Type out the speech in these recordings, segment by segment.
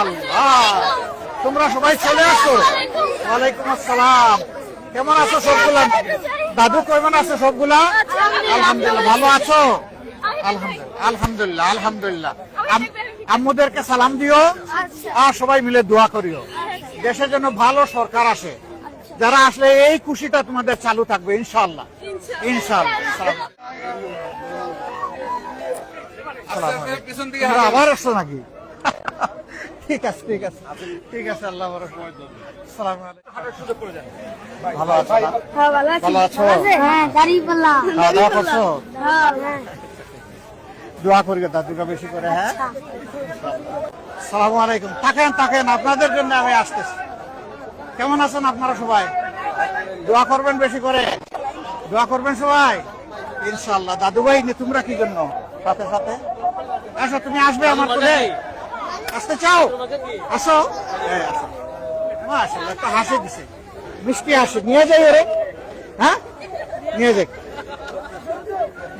আল্লাহ। তোমরা সবাই চলে আসো। ওয়ালাইকুম আসসালাম। কেমন আছো সবগুলা? দাদু কেমন আছো সবগুলা? আলহামদুলিল্লাহ। ভালো আছো? আলহামদুলিল্লাহ। আলহামদুলিল্লাহ আলহামদুলিল্লাহ। আম্মুদেরকে সালাম দিও। আর সবাই মিলে দোয়া করিও। দেশের জন্য ভালো সরকার আসে। যারা আসলে এই খুশিটা তোমাদের চালু থাকবে ইনশাল্লাহ ইনশাল্লাহ আবার আসছো নাকি? ঠিক আছে ঠিক আছে। ঠিক আছে আল্লাহ ভরসা। আসসালামু আলাইকুম। ভালো আছো? হ্যাঁ ভালো আছো? হ্যাঁ গাড়ি পাল্লা। খাওয়া দাওয়া করছ? হ্যাঁ হ্যাঁ। দোয়া করি দাদুকে বেশি করে হ্যাঁ? সালামু আলাইকুম। থাকেন থাকেন আপনাদের জন্য আমি আসতেছি। কেমন আছেন আপনারা সবাই? দোয়া করবেন বেশি করে। দোয়া করবেন সবাই? ইনশাল্লাহ দাদু ভাই তোমরা কি জন্য? সাথে সাথে। আচ্ছা তুমি আসবে আমার কোলে? আসতে চাও? আসো। হ্যাঁ আসো মাশাআল্লাহ একটা হাসি দিছে। মিষ্টি হাসি। নিয়ে যাই ওরে। হ্যাঁ? নিয়ে যাই।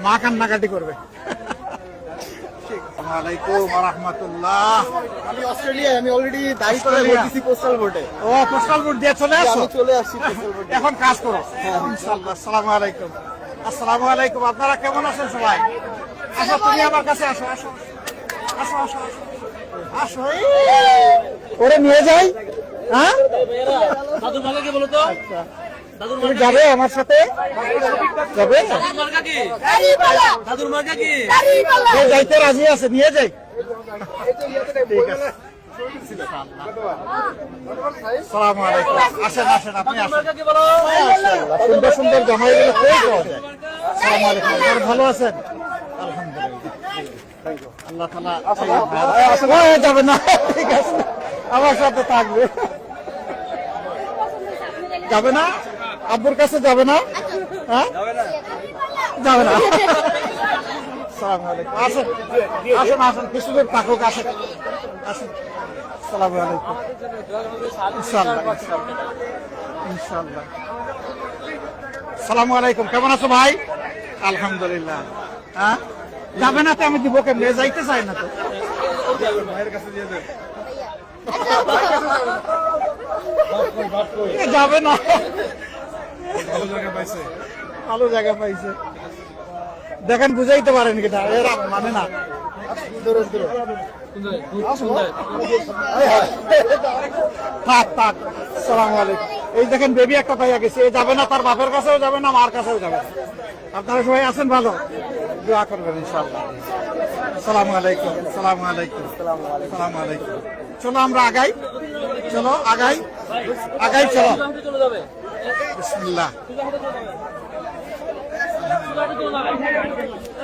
মা কান্নাকাটি করবে। আসসালামাইকুম রহমতুল্লাহ আমি অস্ট্রেলিয়ায় আমি অলরেডি পোস্টাল ভোটে ও পোস্টাল ভোট দিয়ে চলে আসো? আমি চলে আসছি পোস্টাল ভোটে এখন কাজ করো। ইনশাআল্লাহ আসসালামু আলাইকুম আসসালামু আলাইকুম আপনারা কেমন আছেন সবাই? আসো তুমি আমার কাছে আসো আসো আসো। আসো আসো আসো। ওরে নিয়ে যাই হ্যাঁ? দাদুর মার্কা বলো তো। আচ্ছা। তুমি যাবে আমার সাথে? যাবে? মার্কা দাদুর মার্কা কি? যাইতে রাজি আছে নিয়ে যাই। ঠিক আছে। আসেন আসেন আপনি সুন্দর সুন্দর ভালো আছেন? আমার সাথে থাকবে যাবে না আব্বুর কাছে যাবে না হ্যাঁ যাবে না আসেন আসেন আসেন কিছু থাকুক সালামু আলাইকুম কেমন আছো ভাই আলহামদুলিল্লাহ হ্যাঁ যাবে না তো, আমি দিব কেমনে? যাইতে চাই না তো। যাবে না। ভালো জায়গা পাইছে। দেখেন, বুঝাইতে পারেন কিনা এরা মানে না। থাক থাক, সালাম এই দেখেন বেবি একটা পাইয়া গেছে। এ যাবে না, তার বাপের কাছেও যাবে না, মার কাছেও যাবে আপনারা সবাই আছেন ভালো? দোয়া করবেন ইনশাআল্লাহ। সালাম আলাইকুম সালাম আলাইকুম সালাম আলাইকুম। চলো আমরা আগাই চলো আগাই আগাই চলো। চলে বিসমিল্লাহ।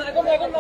এখন এখন